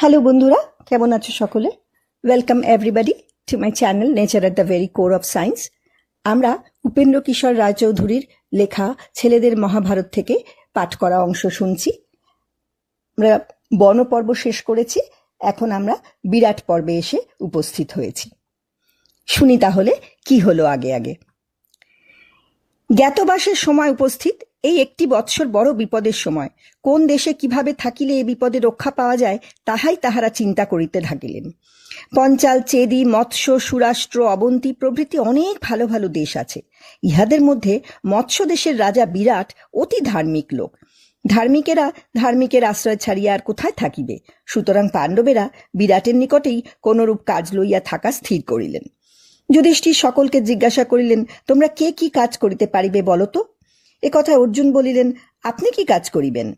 Hello বন্ধুরা, কেমন আছো সকলে? Welcome everybody to my channel nature at the very core of science আমরা উপেন্দ্র কিশোর রায়চৌধুরীর লেখা ছেলেদের মহাভারত থেকে পাঠ করা অংশ শুনছি। আমরা বনপর্ব শেষ করেছি, এখন আমরা বিরাট পর্বে এসে উপস্থিত হয়েছি। শুনি তাহলে, কি হলো আগে আগে? জ্ঞাতবাসের সময় উপস্থিত, এই একটি বৎসর বড় বিপদের সময়। কোন দেশে কীভাবে থাকিলে এ বিপদে রক্ষা পাওয়া যায়, তাহাই তাহারা চিন্তা করিতে থাকিলেন। পঞ্চাল, চেদি, মৎস্য, সুরাষ্ট্র, অবন্তী প্রভৃতি অনেক ভালো ভালো দেশ আছে। ইহাদের মধ্যে মৎস্য দেশের রাজা বিরাট অতি ধার্মিক লোক। ধার্মিকেরা ধার্মিকের আশ্রয় ছাড়িয়া আর কোথায় থাকিবে? সুতরাং পাণ্ডবেরা বিরাটের নিকটেই কোনরূপ কাজ লইয়া থাকা স্থির করিলেন। যুধিষ্ঠির সকলকে জিজ্ঞাসা করিলেন, তোমরা কে কি কাজ করিতে পারিবে বলো তো? এ কথা অর্জুন বলিলেন, আপনি কি কাজ করিবেন?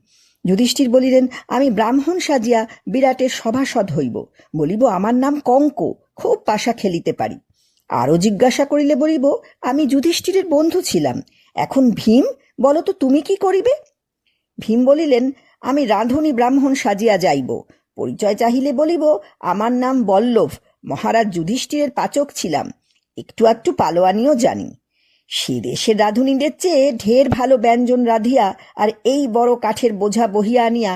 যুধিষ্ঠির বলিলেন, আমি ব্রাহ্মণ সাজিয়া বিরাটের সভাসদ হইব, বলিব, আমার নাম কঙ্ক, খুব পাশা খেলিতে পারি। আরও জিজ্ঞাসা করিলে বলিব, আমি যুধিষ্ঠিরের বন্ধু ছিলাম, এখন ভীম, বলো তো তুমি কি করিবে? ভীম বলিলেন, আমি রাঁধুনি ব্রাহ্মণ সাজিয়া যাইব, পরিচয় চাহিলে বলিব, আমার নাম বল্লভ, মহারাজ যুধিষ্ঠিরের পাচক ছিলাম। একটু একটু পালোয়ানিও জানি। সে দেশের রাঁধুনিদের চেয়ে ঢের ভালো ব্যঞ্জন রাধিয়া আর এই বড় কাঠের বোঝা বহিয়া আনিয়া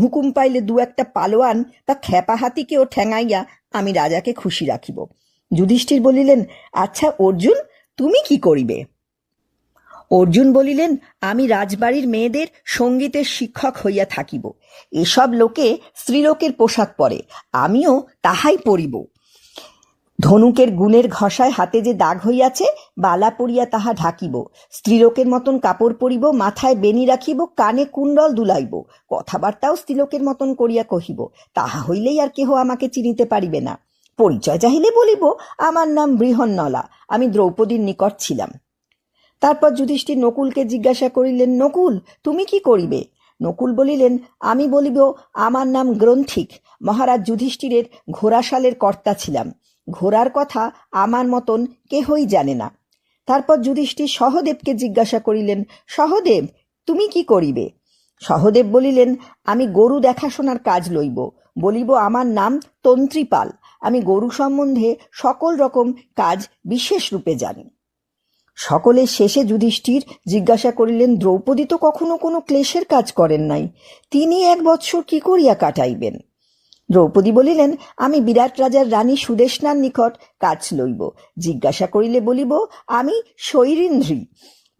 হুকুম পাইলে দু একটা পালোয়ান বা খেপা হাতিকেও ঠেঙাইয়া আমি রাজাকে খুশি রাখিব। যুধিষ্ঠির বলিলেন আচ্ছা অর্জুন, তুমি কি করিবে? অর্জুন বলিলেন, আমি রাজবাড়ির মেয়েদের সঙ্গীতের শিক্ষক হইয়া থাকিব। এসব লোকে স্ত্রীলোকের পোশাক পরে, আমিও তাহাই পরিব। ধনুকের গুণের ঘষায় হাতে যে দাগ হইয়াছে, বালা পরিয়া তাহা ঢাকিব। স্ত্রীলোকের মতন কাপড় পরিব, মাথায় বেনি রাখিব, কানে কুণ্ডল দুলাইব। কথাবার্তাও স্ত্রীলোকের মতন করিয়া কহিব, তাহা হইলেই আর কেহ আমাকে চিনিতে পারিবে না। পরিচয় চাহিলে বলিব, আমার নাম বৃহন্নলা, আমি দ্রৌপদীর নিকট ছিলাম। তারপর যুধিষ্ঠির নকুলকে জিজ্ঞাসা করিলেন, নকুল, তুমি কি করিবে? নকুল বলিলেন, আমি বলিব, আমার নাম গ্রন্থিক। মহারাজ যুধিষ্ঠিরের ঘোড়াশালের কর্তা ছিলাম। ঘোড়ার কথা আমার মতন কেহই জানে না। তারপর যুধিষ্ঠির সহদেবকে জিজ্ঞাসা করিলেন, সহদেব, তুমি কি করিবে? সহদেব বলিলেন, আমি গরু দেখাশোনার কাজ লইব। বলিব, আমার নাম তন্ত্রীপাল। আমি গরু সম্বন্ধে সকল রকম কাজ বিশেষ রূপে জানি। সকলের শেষে যুধিষ্ঠির জিজ্ঞাসা করিলেন, দ্রৌপদী তো কখনো কোনো ক্লেশের কাজ করেন নাই। তিনি এক বৎসর কি করিয়া কাটাইবেন? দ্রৌপদী বলিলেন, আমি বিরাট রাজার রানী সুদেশনার নিকট কাজ লইব। জিজ্ঞাসা করিলে বলিব, আমি শৈরিন্দ্রী।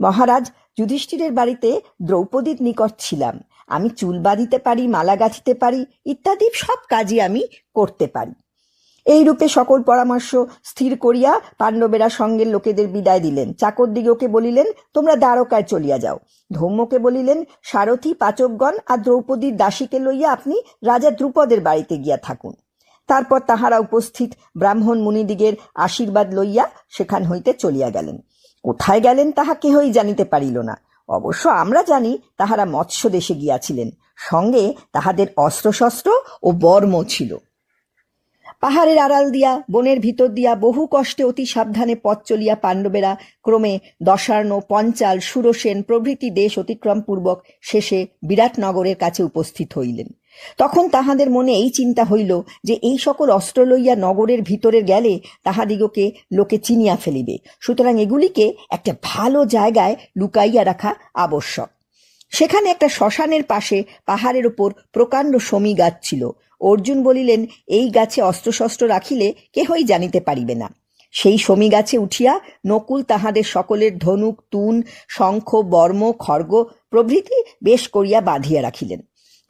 মহারাজ যুধিষ্ঠিরের বাড়িতে দ্রৌপদীর নিকট ছিলাম। আমি চুল বাঁধিতে পারি, মালা গাঁথিতে পারি, ইত্যাদি সব কাজই আমি করতে পারি। এই রূপে সকল পরামর্শ স্থির করিয়া পাণ্ডবেরা সঙ্গের লোকেদের বিদায় দিলেন। চাকর দিগকে বলিলেন, তোমরা দ্বারকায় চলিয়া যাও। ধৌম্যকে বলিলেন, সারথী, পাচকগণ আর দ্রৌপদীর দাসীকে লইয়া আপনি রাজা দ্রুপদের বাড়িতে গিয়া থাকুন। তারপর তাহারা উপস্থিত ব্রাহ্মণ মুনিদিগের আশীর্বাদ লইয়া সেখান হইতে চলিয়া গেলেন। কোথায় গেলেন তাহা কেহই জানিতে পারিল না। অবশ্য আমরা জানি তাহারা মৎস্য দেশে গিয়াছিলেন। সঙ্গে তাহাদের অস্ত্রশস্ত্র ও বর্ম ছিল। পাহাড়ের আড়াল দিয়া, বনের ভিতর দিয়া বহু কষ্টে অতি সাবধানে পথ চলিয়া পাণ্ডবেরা ক্রমে দশার্ণ, পঞ্চাল, সুরসেন প্রভৃতি দেশ অতিক্রম পূর্বক শেষে বিরাটনগরের কাছে উপস্থিত হইলেন। তখন তাহাদের মনে এই চিন্তা হইল যে এই সকল অস্ত্র লইয়া নগরের ভিতরে গেলে তাহাদিগকে লোকে চিনিয়া ফেলিবে। সুতরাং এগুলিকে একটা ভালো জায়গায় লুকাইয়া রাখা আবশ্যক। সেখানে একটা শ্মশানের পাশে পাহাড়ের ওপর প্রকাণ্ড সমী গাছ ছিল। অর্জুন বলিলেন, এই গাছে অস্ত্রশস্ত্র রাখিলে কেহই জানিতে পারিবে না। সেই সমী গাছে উঠিয়া নকুল তাহাদের সকলের ধনুক, তুন, শঙ্খ, বর্ম, খর্গ প্রভৃতি বেশ করিয়া বাঁধিয়া রাখিলেন।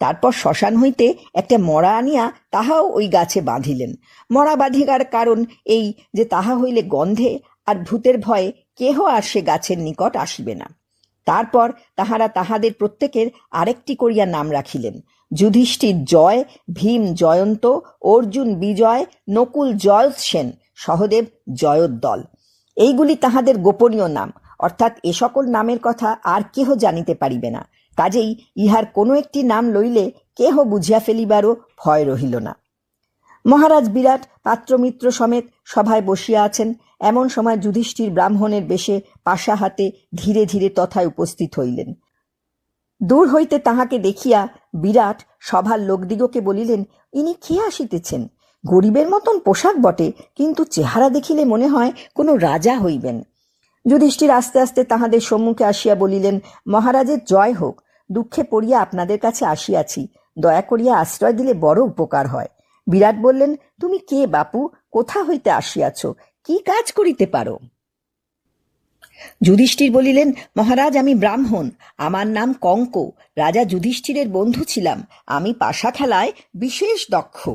তারপর শ্মশান হইতে একটা মরা আনিয়া তাহাও ওই গাছে বাঁধিলেন। মরা বাঁধিবার কারণ এই যে তাহা হইলে গন্ধে আর ভূতের ভয়ে কেহ আর সে গাছের নিকট আসিবে না। তারপর তাহারা তাহাদের প্রত্যেকের আরেকটি করিয়া নাম রাখিলেন যুধিষ্ঠির জয়, ভীম জয়ন্ত, অর্জুন বিজয়, নকুল জয় সেন, সহদেব জয়োদ্দল। এইগুলি তাহাদের গোপনীয় নাম। অর্থাৎ এ সকল নামের কথা আর কেহ জানিতে পারিবে না। কাজেই ইহার কোনো একটি নাম লইলে কেহ বুঝিয়া ফেলিবারও ভয় রহিল না। মহারাজ বিরাট পাত্রমিত্র সমেত সভায় বসিয়া আছেন। এমন সময় যুধিষ্ঠির ব্রাহ্মণের বেশে পাশা হাতে ধীরে ধীরে তথায় উপস্থিত হইলেন। দূর হইতে তাহাকে দেখিয়া বিরাট সভার লোকদিগকে বলিলেন, ইনি কে আসিতেছেন? গরিবের মতন পোশাক বটে, কিন্তু চেহারা দেখিলে মনে হয় কোনো রাজা হইবেন। যুধিষ্ঠির আস্তে আস্তে তাহাদের সম্মুখে আসিয়া বলিলেন, মহারাজের জয় হোক, দুঃখে পড়িয়া আপনাদের কাছে আসিয়াছি, দয়া করিয়া আশ্রয় দিলে বড় উপকার হয়। বিরাট বললেন, তুমি কে বাপু? কোথা হইতে আসিয়াছ? কি কাজ করিতে পারো? যুধিষ্ঠির বলিলেন, মহারাজ, আমি ব্রাহ্মণ। আমার নাম কঙ্ক। রাজা যুধিষ্ঠিরের বন্ধু ছিলাম। আমি পাশা খেলায় বিশেষ দক্ষ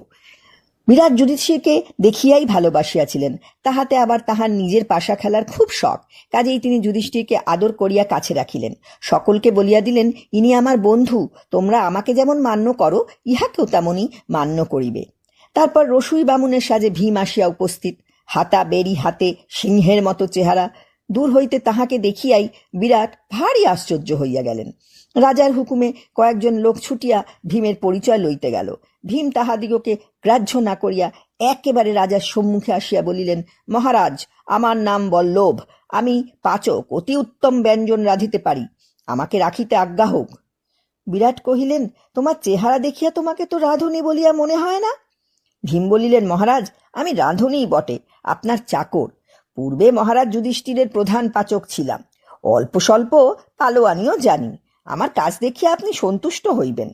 বিরাট যুধিষ্ঠিরকে দেখিয়াই ভালোবাসিয়াছিলেন। তাহাতে আবার তাহার নিজের পাশা খেলার খুব শখ। কাজেই তিনি যুধিষ্ঠিরকে আদর করিয়া কাছে রাখিলেন। সকলকে বলিয়া দিলেন, ইনি আমার বন্ধু। তোমরা আমাকে যেমন মান্য করো, ইহাকেও তেমনই মান্য করিবে তারপর রসুই বামুনের সাজে ভীম আসিয়া উপস্থিত। হাতা বেরি হাতে, সিংহের মতো চেহারা। দূর হইতে তাহাকে দেখিয়াই বিরাট ভারী আশ্চর্য হইয়া গেলেন। রাজার হুকুমে কয়েকজন লোক ছুটিয়া ভীমের পরিচয় লইতে গেল। ভীম তাহাদিগকে গ্রাহ্য না করিয়া একেবারে রাজার সম্মুখে আসিয়া বলিলেন, মহারাজ, আমার নাম বল্লভ। আমি পাচক, অতি উত্তম ব্যঞ্জন রাঁধিতে পারি। আমাকে রাখিতে আজ্ঞা হোক। বিরাট কহিলেন, তোমার চেহারা দেখিয়া তোমাকে তো রাঁধুনি বলিয়া মনে হয় না? ভীম বলিলেন, মহারাজ, আমি রাঁধুনিই বটে। আপনার চাকর পূর্বে মহারাজ যুধিষ্ঠিরের প্রধান পাচক ছিলাম। অল্প স্বল্প পালোয়ানিও জানি। আমার কাজ দেখিয়া আপনি সন্তুষ্ট হইবেন।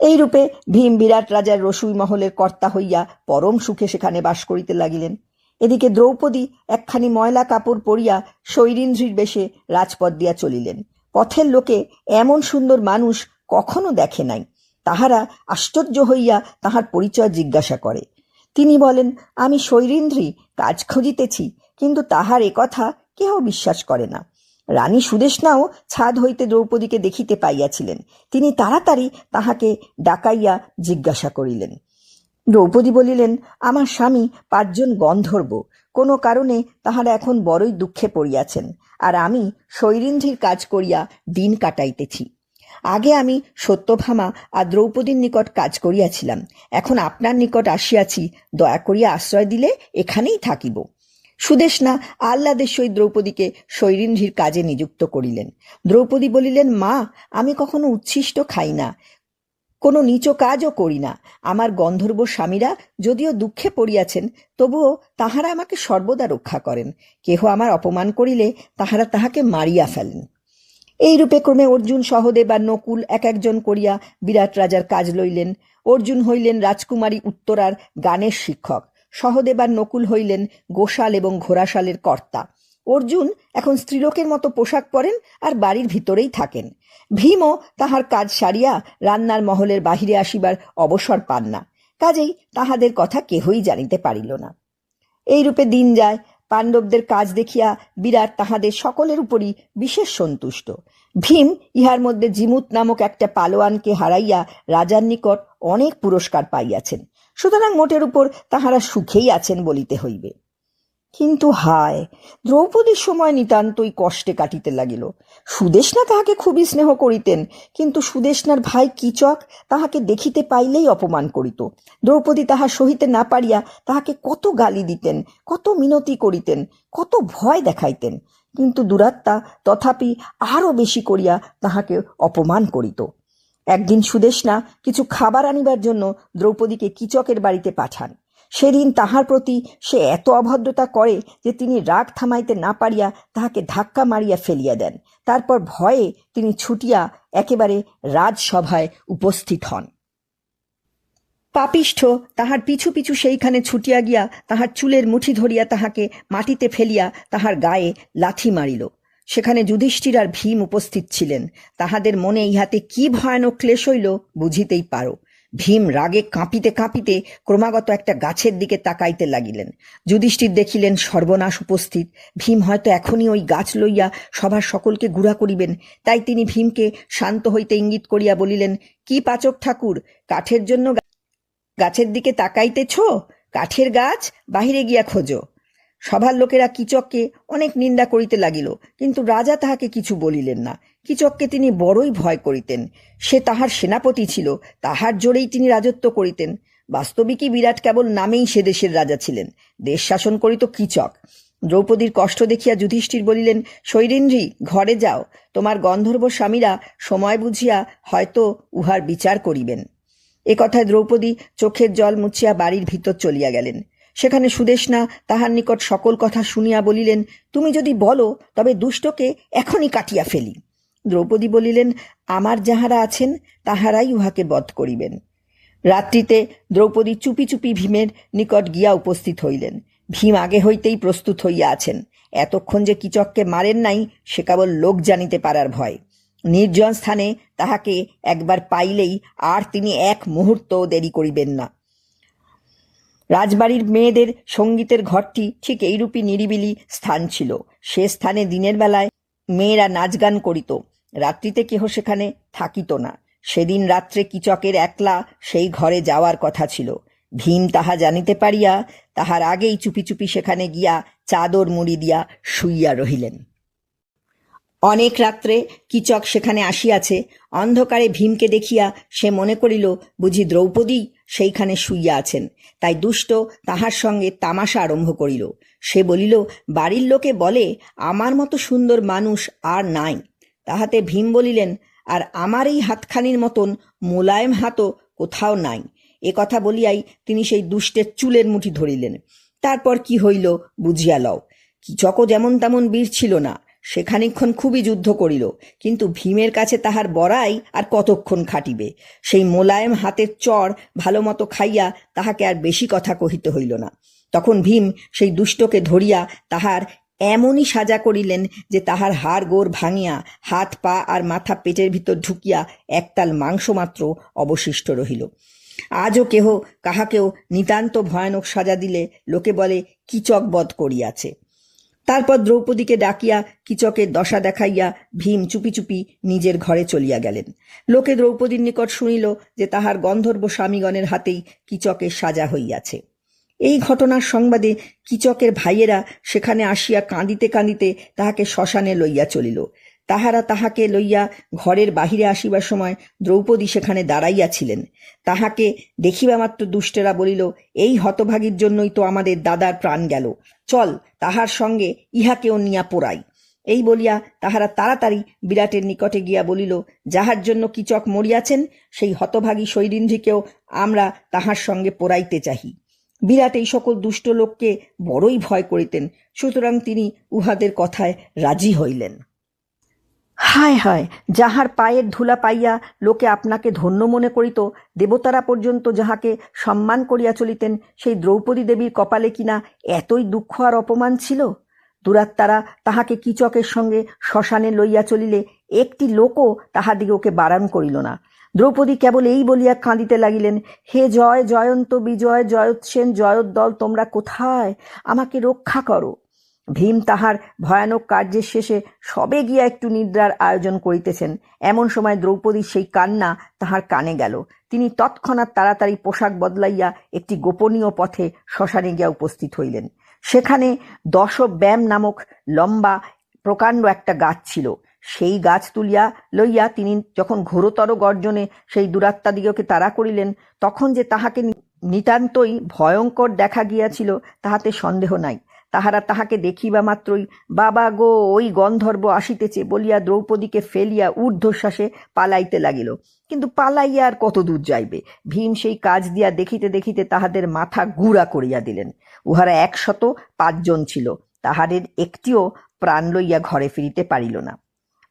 এইরূপে ভীম বিরাট রাজার রসুই মহলের কর্তা হইয়া পরম সুখে সেখানে বাস করিতে লাগিলেন। এদিকে দ্রৌপদী একখানি ময়লা কাপড় পরিয়া শৈরিন্দ্রির বেশে রাজপথ দিয়া চলিলেন। পথের লোকে এমন সুন্দর মানুষ কখনো দেখে নাই। তাহারা আশ্চর্য হইয়া তাহার পরিচয় জিজ্ঞাসা করে। তিনি বলেন, আমি শৈরিন্দ্রী কাজ খুঁজিতেছি, কিন্তু তাহার কথা কেহ বিশ্বাস করে না। রানী সুদেশনাও ছাদ হইতে দ্রৌপদীকে দেখিতে পাইয়াছিলেন। তিনি তাড়াতাড়ি তাহাকে ডাকাইয়া জিজ্ঞাসা করিলেন। দ্রৌপদী বলিলেন, আমার স্বামী পাঁচজন গন্ধর্ব, কোনো কারণে তাহারা এখন বড়ই দুঃখে পড়িয়াছেন, আর আমি শৈরিন্দ্রির কাজ করিয়া দিন কাটাইতেছি। আগে আমি সত্যভামা আর দ্রৌপদীর নিকট কাজ করিয়াছিলাম। এখন আপনার নিকট আসিয়াছি, দয়া করিয়া আশ্রয় দিলে এখানেই থাকিব। সুদেশনা আহ্লাদের সহিত দ্রৌপদীকে শৈরিন্দ্রির কাজে নিযুক্ত করিলেন। দ্রৌপদী বলিলেন, মা, আমি কখনো উচ্ছিষ্ট খাই না, কোনো নিচ কাজও করি না। আমার গন্ধর্ব স্বামীরা যদিও দুঃখে পড়িয়াছেন, তবুও তাহারা আমাকে সর্বদা রক্ষা করেন। কেহ আমার অপমান করিলে তাহারা তাহাকে মারিয়া ফেলেন। এইরূপে ক্রমে অর্জুন, সহদেব আর নকুল এক একজন করিয়া বিরাট রাজার কাজ লইলেন। অর্জুন হইলেন রাজকুমারী উত্তরার গানের শিক্ষক। সহদেব আর নকুল হইলেন গোশাল এবং ঘোড়াশালের কর্তা। অর্জুন এখন স্ত্রীলোকের মতো পোশাক পরেন আর বাড়ির ভিতরেই থাকেন। ভীমও তাহার কাজ সারিয়া রান্নার মহলের বাহিরে আসিবার অবসর পান না। কাজেই তাহাদের কথা কেহই জানিতে পারিল না। এইরূপে দিন যায় পাণ্ডবদের কাজ দেখিয়া বিরাট তাহাদের সকলের উপরই বিশেষ সন্তুষ্ট। ভীম ইহার মধ্যে জিমুত নামক একটা পালোয়ানকে হারাইয়া রাজার নিকট অনেক পুরস্কার পাইয়াছেন। সুতরাং মোটের উপর তাহারা সুখেই আছেন বলিতে হইবে। কিন্তু হায়, দ্রৌপদীর সময় নিতান্তই কষ্টে কাটিতে লাগিল। সুদেশনা তাহাকে খুবই স্নেহ করিতেন, কিন্তু সুদেশনার ভাই কিচক তাহাকে দেখিতে পাইলেই অপমান করিত। দ্রৌপদী তাহা সহিতে না পারিয়া তাহাকে কত গালি দিতেন, কত মিনতি করিতেন, কত ভয় দেখাইতেন। কিন্তু দুরাত্মা তথাপি আরও বেশি করিয়া তাহাকে অপমান করিত। একদিন সুদেশনা কিছু খাবার আনিবার জন্য দ্রৌপদীকে কিচকের বাড়িতে পাঠান। সেদিন তাহার প্রতি সে এত অভদ্রতা করে যে তিনি রাগ থামাইতে না পারিয়া তাহাকে ধাক্কা মারিয়া ফেলিয়া দেন। তারপর ভয়ে তিনি ছুটিয়া একেবারে রাজসভায় উপস্থিত হন। পাপিষ্ঠ, তাহার পিছু পিছু সেইখানে ছুটিয়া গিয়া তাহার চুলের মুঠি ধরিয়া তাহাকে মাটিতে ফেলিয়া তাহার গায়ে লাথি মারিল। সেখানে যুধিষ্ঠির আর ভীম উপস্থিত ছিলেন। তাহাদের মনে ইহাতে কি ভয়ানক ক্লেশ হইল বুঝিতেই পারো। ভীম রাগে কাঁপিতে কাঁপিতে ক্রমাগত একটা গাছের দিকে তাকাইতে লাগিলেন। যুধিষ্ঠির দেখিলেন সর্বনাশ উপস্থিত। ভীম হয়তো এখনই ওই গাছ লইয়া সভার সকলকে গুড়া করিবেন। তাই তিনি ভীমকে শান্ত হইতে ইঙ্গিত করিয়া বলিলেন, কি পাচক ঠাকুর, কাঠের জন্য গাছের দিকে তাকাইতেছ? কাঠের গাছ? বাহিরে গিয়া খোঁজো। সভার লোকেরা কিচককে অনেক নিন্দা করিতে লাগিল, কিন্তু রাজা তাহাকে কিছু বলিলেন না। কিচককে তিনি বড়ই ভয় করিতেন। সে তাহার সেনাপতি ছিল, তাহার জোরেই তিনি রাজত্ব করিতেন। বাস্তবিকই বিরাট কেবল নামেই সে দেশের রাজা ছিলেন। দেশ শাসন করিত কিচক। দ্রৌপদীর কষ্ট দেখিয়া যুধিষ্ঠির বলিলেন, শৈরেন্দ্রী, ঘরে যাও। তোমার গন্ধর্ব স্বামীরা সময় বুঝিয়া হয়তো উহার বিচার করিবেন। এ কথায় দ্রৌপদী চোখের জল মুছিয়া বাড়ির ভিতর চলিয়া গেলেন। সেখানে সুদেশনা তাহার নিকট সকল কথা শুনিয়া বলিলেন, তুমি যদি বলো, তবে দুষ্টকে এখনই কাটিয়া ফেলি। দ্রৌপদী বলিলেন, আমার যাহারা আছেন, তাহারাই উহাকে বধ করিবেন। রাত্রিতে দ্রৌপদী চুপি চুপি ভীমের নিকট গিয়া উপস্থিত হইলেন। ভীম আগে হইতেই প্রস্তুত হইয়া আছেন। এতক্ষণ যে কিচককে মারেন নাই, সে কেবল লোক জানিতে পারার ভয়। নির্জন স্থানে তাহাকে একবার পাইলেই আর তিনি এক মুহূর্ত দেরি করিবেন না। রাজবাড়ির মেয়েদের সঙ্গীতের ঘরটি ঠিক এইরূপই নিরিবিলি স্থান ছিল। সে স্থানে দিনের বেলায় মেয়েরা নাচ গান করিত। রাত্রিতে কেহ সেখানে থাকিত না। সেদিন রাত্রে কিচকের একলা সেই ঘরে যাওয়ার কথা ছিল। ভীম তাহা জানিতে পারিয়া তাহার আগেই চুপি চুপি সেখানে গিয়া চাদর মুড়ি দিয়া শুইয়া রহিলেন। অনেক রাত্রে কিচক সেখানে আসিয়াছে। অন্ধকারে ভীমকে দেখিয়া সে মনে করিল, বুঝি দ্রৌপদী সেইখানে শুইয়া আছেন। তাই দুষ্ট তাহার সঙ্গে তামাশা আরম্ভ করিল। সে বলিল, বাড়ির লোকে বলে, আমার মতো সুন্দর মানুষ আর নাই। তাহাতে ভীম বলিলেন, আর আমার এই হাতখানির মতন মোলায়েম হাতও কোথাও নাই। এ কথা বলিয়াই তিনি সেই দুষ্টের চুলের মুঠি ধরিলেন। তারপর কি হইল বুঝিয়া লও। কিচকও যেমন তেমন বীর ছিল না। সে খানিকক্ষণ খুবই যুদ্ধ করিল, কিন্তু ভীমের কাছে তাহার বড়াই আর কতক্ষণ খাটিবে? সেই মোলায়েম হাতের চর ভালো মতো খাইয়া তাহাকে আর বেশি কথা কহিতে হইল না। তখন ভীম সেই দুষ্টকে ধরিয়া তাহার এমনই সাজা করিলেন যে তাহার হাড় গোড় ভাঙিয়া, হাত পা আর মাথা পেটের ভিতর ঢুকিয়া একতাল মাংস মাত্র অবশিষ্ট রহিল। আজও কেহ কাহাকেও নিতান্ত ভয়ানক সাজা দিলে লোকে বলে কিচক বধ করিয়াছে। তারপর দ্রৌপদীকে ডাকিয়া কিচকের দশা দেখাইয়া ভীম চুপি চুপি নিজের ঘরে চলিয়া গেলেন। লোকে দ্রৌপদীর নিকট শুনিল যে তাহার গন্ধর্ব স্বামীগণের হাতেই কিচকের সাজা হইয়াছে। এই ঘটনার সংবাদে কিচকের ভাইয়েরা সেখানে আসিয়া কাঁদিতে কাঁদিতে তাহাকে শ্মশানে লইয়া চলিল। তাহারা তাহাকে লইয়া ঘরের বাহিরে আসিবার সময় দ্রৌপদী সেখানে দাঁড়াইয়াছিলেন তাহাকে দেখিবা মাত্র দুষ্টেরা বলিল, এই হতভাগীর জন্যই তো আমাদের দাদার প্রাণ গেল। চল, তাহার সঙ্গে ইহাকেও নিয়া পোড়াই। এই বলিয়া তাহারা তাড়াতাড়ি বিরাটের নিকটে গিয়া বলিল, যাহার জন্য কিচক মরিয়াছেন, সেই হতভাগী শৈরিন্দ্রীকেও আমরা তাহার সঙ্গে পোড়াইতে চাহি। বিরাট এই সকল দুষ্ট লোককে বড়ই ভয় করিতেন, সুতরাং তিনি উহাদের কথায় রাজি হইলেন। হায় হায়, যাহার পায়ের ধুলা পাইয়া লোকে আপনাকে ধন্য মনে করিত, দেবতারা পর্যন্ত যাহাকে সম্মান করিয়া চলিতেন, সেই দ্রৌপদী দেবীর কপালে কিনা এতই দুঃখ আর অপমান ছিল? দুরাত্মারা তাহাকে কিচকের সঙ্গে শ্মশানে লইয়া চলিলে একটি লোকও তাহাদিগকে বারণ করিল না। দ্রৌপদী কেবল এই বলিয়া কাঁদিতে লাগিলেন, হে জয় জয়ন্ত, বিজয় জয়োৎসেন, জয়োদ্দল, তোমরা কোথায়? আমাকে রক্ষা করো। ভীম তাহার ভয়ানক কার্যের শেষে সবে গিয়া একটু নিদ্রার আয়োজন করিতেছেন। এমন সময় দ্রৌপদীর সেই কান্না তাহার কানে গেল। তিনি তৎক্ষণাৎ তাড়াতাড়ি পোশাক বদলাইয়া একটি গোপনীয় পথে শ্মশানে গিয়া উপস্থিত হইলেন। সেখানে দশ ব্যাম নামক লম্বা, প্রকাণ্ড একটা গাছ ছিল। সেই গাছ তুলিয়া লইয়া তিনি যখন ঘোরতর গর্জনে সেই দুরাত্মাদিগকে তাড়া করিলেন, তখন যে তাহাকে নিতান্তই ভয়ঙ্কর দেখা গিয়াছিল, তাহাতে সন্দেহ নাই। তাহারা তাহাকে দেখিবা মাত্রই, বাবা গো, ওই গন্ধর্ব আসিতেছে বলিয়া দ্রৌপদীকে ফেলিয়া ঊর্ধ্বশ্বাসে পালাইতে লাগিল। কিন্তু পালাইয়া আর কত দূর যাইবে? ভীম সেই কাজ দিয়া দেখিতে দেখিতে তাহাদের মাথা গুড়া করিয়া দিলেন। উহারা একশত পাঁচজন ছিল। তাহাদের একটিও প্রাণ লইয়া ঘরে ফিরিতে পারিল না।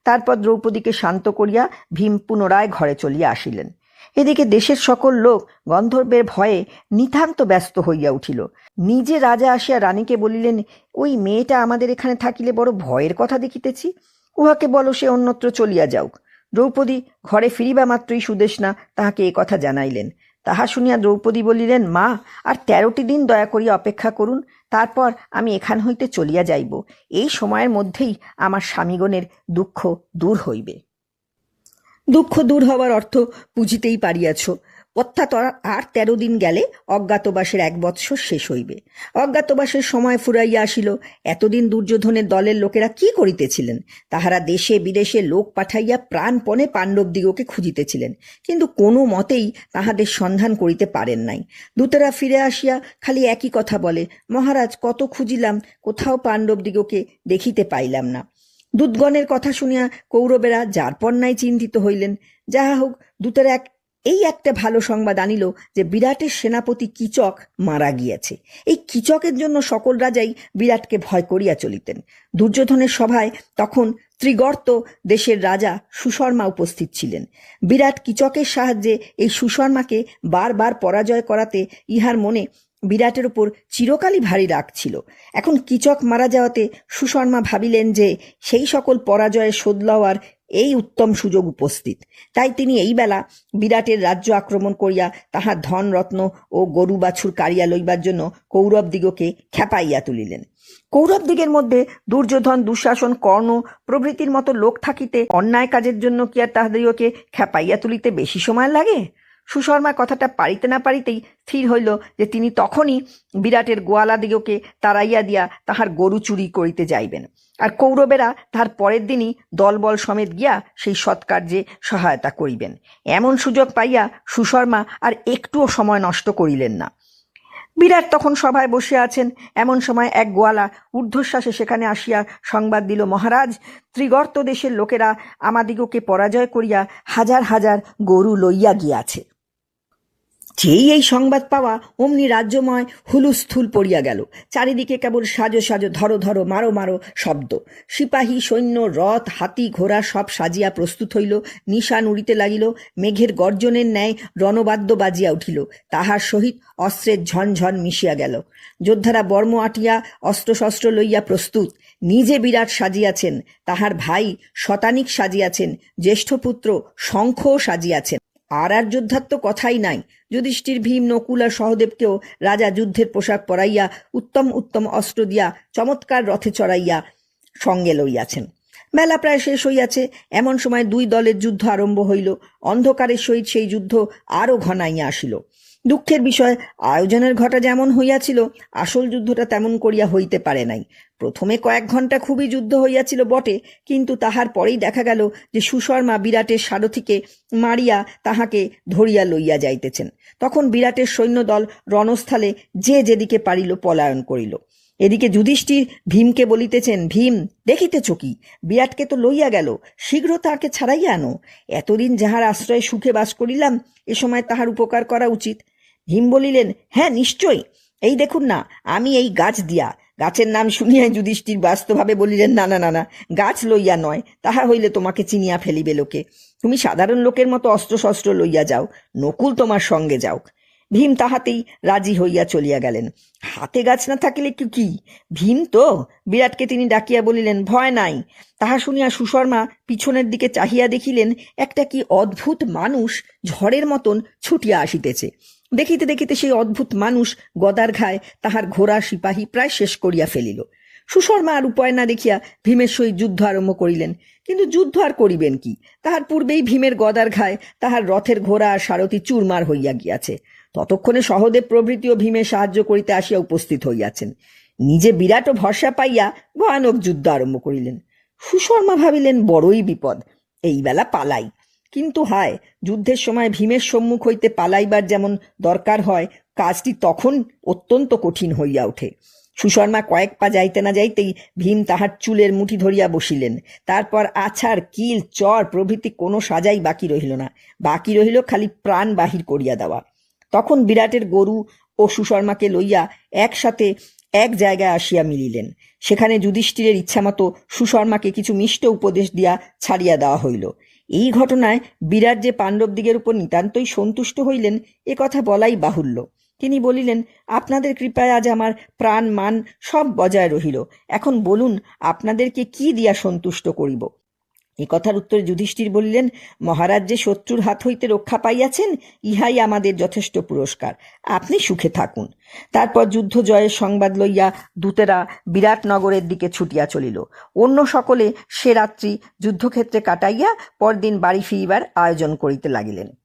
তারপর দ্রৌপদীকে শান্ত করিয়া ভীম পুনরায় ঘরে চলিয়া আসিলেন। এদিকে দেশের সকল লোক গন্ধর্বের ভয়ে নিতান্ত ব্যস্ত হইয়া উঠিল। নিজে রাজা আসিয়া রানীকে বলিলেন, ওই মেয়েটা আমাদের এখানে থাকিলে বড় ভয়ের কথা দেখিতেছি। উহাকে বলো সে অন্যত্র চলিয়া যাওক দ্রৌপদী ঘরে ফিরিবা মাত্রই সুদেশনা তাহাকে এ কথা জানাইলেন। তাহা শুনিয়া দ্রৌপদী বলিলেন, মা, আর তেরোটি দিন দয়া করিয়া অপেক্ষা করুন, তারপর আমি এখান হইতে চলিয়া যাইব। এই সময়ের মধ্যেই আমার স্বামীগণের দুঃখ দূর হইবে। দুঃখ দূর হওয়ার অর্থ বুঝিতেই পারিয়াছ। অর্থাৎ আর তেরো দিন গেলে অজ্ঞাতবাসের এক বৎসর শেষ হইবে। অজ্ঞাতবাসের সময় ফুরাইয়া আসিল। এতদিন দুর্যোধনের দলের লোকেরা কি করিতেছিলেন? তাহারা দেশে বিদেশে লোক পাঠাইয়া প্রাণপণে পাণ্ডবদিগকে খুঁজিতেছিলেন। কিন্তু কোনো মতেই তাহাদের সন্ধান করিতে পারেন নাই। দূতেরা ফিরে আসিয়া খালি একই কথা বলে, মহারাজ, কত খুঁজিলাম, কোথাও পাণ্ডবদিগকে দেখিতে পাইলাম না। দূতগণের কথা শুনিয়া কৌরবেরা যারপর নাই চিন্তিত হইলেন, যাহা হোক দূতেরা এক, এই একটা ভালো সংবাদ আনিল যে বিরাটের সেনাপতি কিচক মারা গিয়াছে। এই কিচকের জন্য সকল রাজাই বিরাটকে ভয় করিয়া চলিতেন। দুর্যোধনের সভায় তখন ত্রিগর্ত দেশের রাজা সুশর্মা উপস্থিত ছিলেন। বিরাট কিচকের সাহায্যে এই সুশর্মাকে বারবার পরাজয় করাতে ইহার মনে বিরাটের উপর চিরকালই ভারী রাগ ছিল। এখন কিচক মারা যাওয়াতে সুশর্মা ভাবিলেন যে সেই সকল পরাজয়ে শোধ লওয়ার এই উত্তম সুযোগ উপস্থিত। তাই তিনি এই বেলা বিরাটের রাজ্য আক্রমণ করিয়া তাহার ধন রত্ন ও গরু বাছুর কাড়িয়া লইবার জন্য কৌরব দিগকে খেপাইয়া তুলিলেন। কৌরব দিগের মধ্যে দুর্যোধন, দুঃশাসন, কর্ণ প্রভৃতির মতো লোক থাকিতে অন্যায় কাজের জন্য কি আর তাহাদিগকে খেপাইয়া তুলিতে বেশি সময় লাগে? সুশর্মা কথাটা পারিতে না পারিতেই স্থির হইল যে তিনি তখনই বিরাটের গোয়ালাদিগকে তাড়াইয়া দিয়া তাহার গরু চুরি করিতে যাইবেন। আর কৌরবেরা তাহার পরের দিনই দলবল সমেত গিয়া সেই সৎকার্যে সহায়তা করিবেন। এমন সুযোগ পাইয়া সুশর্মা আর একটুও সময় নষ্ট করিলেন না। বিরাট তখন সভায় বসে আছেন। এমন সময় এক গোয়ালা ঊর্ধ্বশ্বাসে সেখানে আসিয়া সংবাদ দিল, মহারাজ, ত্রিগর্ত দেশের লোকেরা আমাদিগকে পরাজয় করিয়া হাজার হাজার গরু লইয়া গিয়াছে। যেই এই সংবাদ পাওয়া অমনি রাজ্যময় হুলুস্থুল পড়িয়া গেল। চারিদিকে কেবল সাজো সাজো, ধরো ধরো, মারো মারো শব্দ। সিপাহী, সৈন্য, রথ, হাতি, ঘোড়া সব সাজিয়া প্রস্তুত হইল, নিশান উড়িতে লাগিল, মেঘের গর্জনের ন্যায় রণবাদ্য বাজিয়া উঠিল। তাহার সহিত অস্ত্রের ঝনঝন মিশিয়া গেল। যোদ্ধারা বর্ম আটিয়া অস্ত্রশস্ত্র লইয়া প্রস্তুত। নিজে বিরাট সাজিয়াছেন। তাহার ভাই শতানিক সাজিয়াছেন। জ্যেষ্ঠ পুত্র শঙ্খও সাজিয়াছেন। আর আর যোদ্ধার তো কথাই নাই। যুধিষ্ঠির ভীম নকুল আর সহদেবকেও রাজা যুদ্ধের পোশাক পরাইয়া উত্তম উত্তম অস্ত্র দিয়া চমৎকার রথে চড়াইয়া সঙ্গে লইয়াছেন। মেলা প্রায় শেষ হইয়াছে, এমন সময় দুই দলের যুদ্ধ আরম্ভ হইল। অন্ধকারের সহিত সেই যুদ্ধ আরও ঘনাইয়া আসিল। দুঃখের বিষয়, আয়োজনের ঘটা যেমন হইয়াছিল, আসল যুদ্ধটা তেমন করিয়া হইতে পারে নাই। প্রথমে কয়েক ঘণ্টা খুবই যুদ্ধ হইয়াছিল বটে, কিন্তু তাহার পরেই দেখা গেল যে সুশর্মা বিরাটের সারথিকে মারিয়া তাহাকে ধরিয়া লইয়া যাইতেছেন। তখন বিরাটের সৈন্যদল রণস্থলে যে যেদিকে পারিল পলায়ন করিল। এদিকে যুধিষ্ঠির ভীমকে বলিতেছেন, ভীম, দেখিতেছ কি? বিরাটকে তো লইয়া গেল, শীঘ্র তাহাকে ছাড়াইয়া আনো। এতদিন যাহার আশ্রয়ে সুখে বাস করিলাম, এ সময় তাহার উপকার করা উচিত। ভীম বলিলেন হ্যাঁ নিশ্চয়ই। এই দেখুন না, আমি এই গাছ দিয়া, গাছের নাম শুনিয়া যুধিষ্ঠির বাস্তভাবে বলিলেন, না না না না, গাছ লইয়া নয়, তাহা হইলে তোমাকে চিনিয়া ফেলিবে লোকে। তুমি সাধারণ লোকের মতো অস্ত্রশস্ত্র লইয়া যাও, নকুল তোমার সঙ্গে যাও ভীম তাহাতেই রাজি হইয়া চলিয়া গেলেন। হাতে গাছ না থাকিলে কি কি? ভীম তো? বিরাটকে তিনি ডাকিয়া বলিলেন, ভয় নাই। তাহা শুনিয়া সুশর্মা পিছনের দিকে চাহিয়া দেখিলেন, একটা কি অদ্ভুত মানুষ ঝড়ের মতন ছুটিয়া আসিতেছে। দেখিতে দেখিতে সেই অদ্ভুত মানুষ গদার ঘায় তাহার ঘোড়া সিপাহী প্রায় শেষ করিয়া ফেলিল। সুশর্মা আর উপায় না দেখিয়া ভীমের সহিত যুদ্ধ আরম্ভ করিলেন। কিন্তু যুদ্ধ আর করিবেন কি? তাহার পূর্বেই ভীমের গদার ঘায় তাহার রথের ঘোড়া আর সারথি চুরমার হইয়া গিয়াছে। ততক্ষণে সহদেব প্রভৃতিও ভীমে সাহায্য করিতে আসিয়া উপস্থিত হইয়াছেন। নিজে বিরাট ও ভরসা পাইয়া ভয়ানক যুদ্ধ আরম্ভ করিলেন। সুশর্মা ভাবিলেন, বড়ই বিপদ, এই বেলা পালাই। কিন্তু হায়, যুদ্ধের সময় ভীমের সম্মুখ হইতে পালাইবার যেমন দরকার হয়, কাজটি তখন অত্যন্ত কঠিন হইয়া ওঠে। সুশর্মা কয়েক পা যাইতে না যাইতেই ভীম তাহার চুলের মুঠি ধরিয়া বসিলেন। তারপর আছাড়, কিল, চর প্রভৃতি কোনো সাজাই বাকি রহিল না। বাকি রহিল খালি প্রাণ বাহির করিয়া দেওয়া। তখন বিরাটের গরু ও সুশর্মাকে লইয়া একসাথে এক জায়গায় আসিয়া মিলিলেন। সেখানে যুধিষ্ঠিরের ইচ্ছামতো সুশর্মাকে কিছু মিষ্ট উপদেশ দিয়া ছাড়িয়া দেওয়া হইল। এই ঘটনায় বিরাট যে পাণ্ডবদিগের উপর নিতান্তই সন্তুষ্ট হইলেন, এ কথা বলাই বাহুল্য। তিনি বলিলেন, আপনাদের কৃপায় আজ আমার প্রাণ মান সব বজায় রহিল। এখন বলুন, আপনাদেরকে কি দিয়া সন্তুষ্ট করিব? এ কথার উত্তরে যুধিষ্ঠির বলিলেন, মহারাজ যে শত্রুর হাত হইতে রক্ষা পাইয়াছেন, ইহাই আমাদের যথেষ্ট পুরস্কার। আপনি সুখে থাকুন। তারপর যুদ্ধ জয়ের সংবাদ লইয়া দূতেরা বিরাটনগরের দিকে ছুটিয়া চলিল। অন্য সকলে সে রাত্রি যুদ্ধক্ষেত্রে কাটাইয়া পরদিন বাড়ি ফিরিবার আয়োজন করিতে লাগিলেন।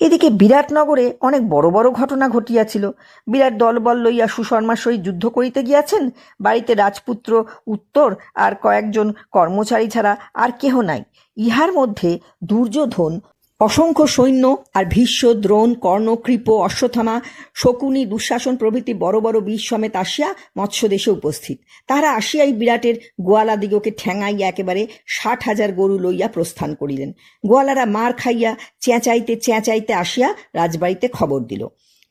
এদিকে বিরাটনগরে অনেক বড় বড় ঘটনা ঘটিয়াছিল। বিরাট দলবল লইয়া সুশর্মার সহিত যুদ্ধ করিতে গিয়াছেন। বাড়িতে রাজপুত্র, উত্তর আর কয়েকজন কর্মচারী ছাড়া আর কেহ নাই। ইহার মধ্যে দুর্যোধন অসংখ্য সৈন্য আর ভীষ্ম, দ্রোণ, কর্ণ, কৃপ অশ্বথামা শকুনি, দুঃশাসন প্রভৃতি বড় বড় বীর সমেত আসিয়া মৎস্যদেশে উপস্থিত। তাহারা আসিয়াই বিরাটের গোয়ালা দিগকে ঠ্যাঙাইয়া একেবারে ষাট হাজার গরু লইয়া প্রস্থান করিলেন। গোয়ালারা মার খাইয়া, চেঁচাইতে চেঁচাইতে আসিয়া রাজবাড়িতে খবর দিল।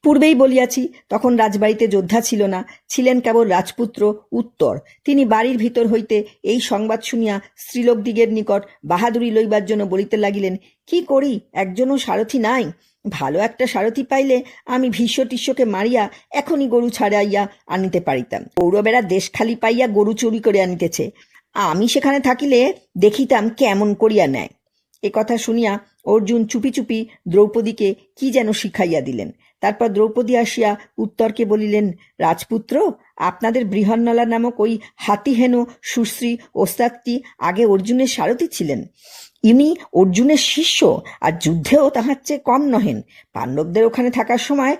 পূর্বেই বলিয়াছি, তখন রাজবাড়িতে যোদ্ধা ছিল না, ছিলেন কেবল রাজপুত্র উত্তর। তিনি বাড়ির ভিতর হইতে এই সংবাদ শুনিয়া স্ত্রীলোকদিগের নিকট বাহাদুরি লইবার জন্য বলিতে লাগিলেন, কি করি? একজনও সারথি নাই। ভালো একটা সারথি পাইলে আমি ভীষ্ম টিস্যকে মারিয়া এখনই গরু ছাড়াইয়া আনিতে পারিতাম। কৌরবেরা দেশ খালি পাইয়া গরু চুরি করে আনিতেছে। আমি সেখানে থাকিলে দেখিতাম কেমন করিয়া নেয় এ কথা শুনিয়া অর্জুন চুপি চুপি দ্রৌপদীকে কি যেন শিখাইয়া দিলেন। তারপর দ্রৌপদী আসিয়া উত্তরকে বলিলেন, রাজপুত্র, আপনাদের বৃহন্নলা নামক ওই হাতি হাতিহেন, সুশ্রী, ওস্তাদটি আগে অর্জুনের সারথি ছিলেন। ইনি অর্জুনের শিষ্য আর যুদ্ধেও তাহার চেয়ে কম নহেন। পাণ্ডবদের ওখানে থাকার সময়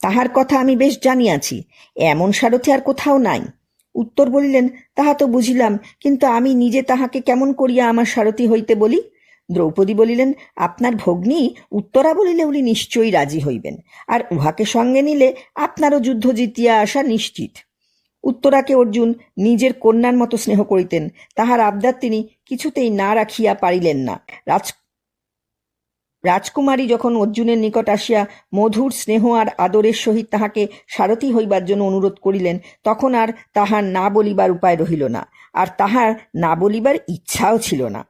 তাহার কথা আমি বেশ জানিয়াছি। এমন সারথি আর কোথাও নাই। উত্তর বলিলেন, তাহা তো বুঝিলাম, কিন্তু আমি নিজে তাহাকে কেমন করিয়া আমার সারথি হইতে বলি? দ্রৌপদী বলিলেন, আপনার ভগ্নী উত্তরা বলিলে উনি নিশ্চয়ই রাজি হইবেন, আর উহাকে সঙ্গে নিলে আপনারও যুদ্ধ জিতিয়া আসা নিশ্চিত। উত্তরাকে অর্জুন নিজের কন্যার মতো স্নেহ করিতেন, তাহার আবদার তিনি কিছুতেই না রাখিয়া পারিলেন না। রাজ, রাজকুমারী যখন অর্জুনের নিকট আসিয়া মধুর স্নেহ আর আদরের সহিত তাহাকে সারথি হইবার জন্য অনুরোধ করিলেন, তখন আর তাহার না বলিবার উপায় রহিল না, আর তাহার না বলিবার ইচ্ছাও ছিল না।